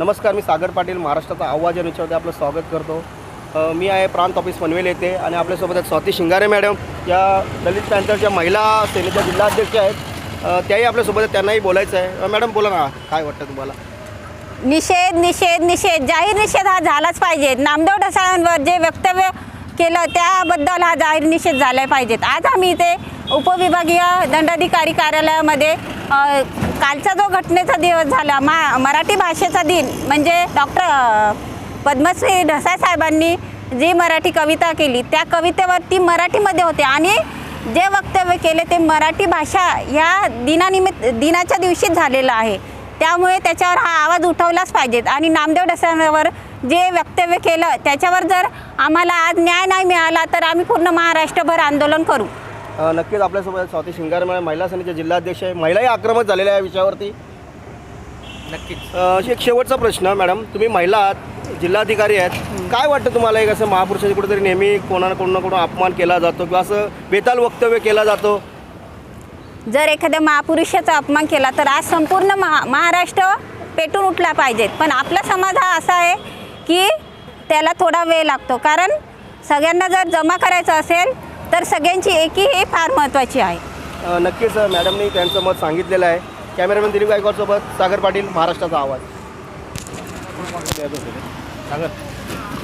नमस्कार मी सागर पाटील महाराष्ट्राचा आवाज या आपलं स्वागत करतो. मी आहे प्रांत ऑफिस पनवेल येथे आणि आपल्यासोबत आहेत स्वाती शिंगारे मॅडम. या दलित पॅन्थरच्या महिला सेनेच्या जिल्हाध्यक्ष आहेत. त्याही आपल्यासोबत आहेत त्यांनाही बोलायचं आहे. मॅडम बोला ना काय वाटतं तुम्हाला? निषेध निषेध निषेध. जाहीर निषेध हा झालाच पाहिजे. नामदेव ढसाळांवर जे वक्तव्य केलं त्याबद्दल हा जाहीर निषेध झाला पाहिजेत. आज आम्ही इथे उपविभागीय दंडाधिकारी कार्यालयामध्ये कालचा जो घटनेचा दिवस झाला मा मराठी भाषेचा दिन म्हणजे डॉक्टर पद्मश्री ढसाळ साहेबांनी जी मराठी कविता केली त्या कवितेवरती मराठीमध्ये होते. आणि जे वक्तव्य केले ते मराठी भाषा ह्या दिनानिमित्त दिनाच्या दिवशीच झालेलं आहे. त्यामुळे त्याच्यावर हा आवाज उठवलाच पाहिजेत. आणि नामदेव डसाळांवर जे वक्तव्य केलं त्याच्यावर जर आम्हाला आज न्याय नाही मिळाला तर आम्ही पूर्ण महाराष्ट्रभर आंदोलन करू. नक्कीच आपल्यासोबत स्वाती शिंगारे मॅडम महिला सेनेच्या जिल्हाध्यक्ष आहे. महिलाही आक्रमक झालेल्या आहे या विषयावरती. नक्कीच. एक शेवटचा प्रश्न मॅडम तुम्ही महिला आहात जिल्हाधिकारी आहेत. काय वाटतं तुम्हाला एक असं महापुरुषाची कुठेतरी नेहमी कोणा कोण ना कोण अपमान केला जातो किंवा असं बेताल वक्तव्य केला जातो? जर एखाद्या महापुरुषाचा अपमान केला तर आज संपूर्ण महा महाराष्ट्र पेटून उठला पाहिजेत पण आपला समाज हा असा आहे की त्याला थोडा वेळ लागतो. कारण सगळ्यांना जर जमा करायचं असेल तर सगळ्यांची एकी ही फार महत्त्वाची आहे. नक्कीच मॅडमनी त्यांचं मत सांगितलेलं आहे. कॅमेरामॅन दिलीप गायकवाडसोबत सागर पाटील महाराष्ट्राचा आवाज. सांगा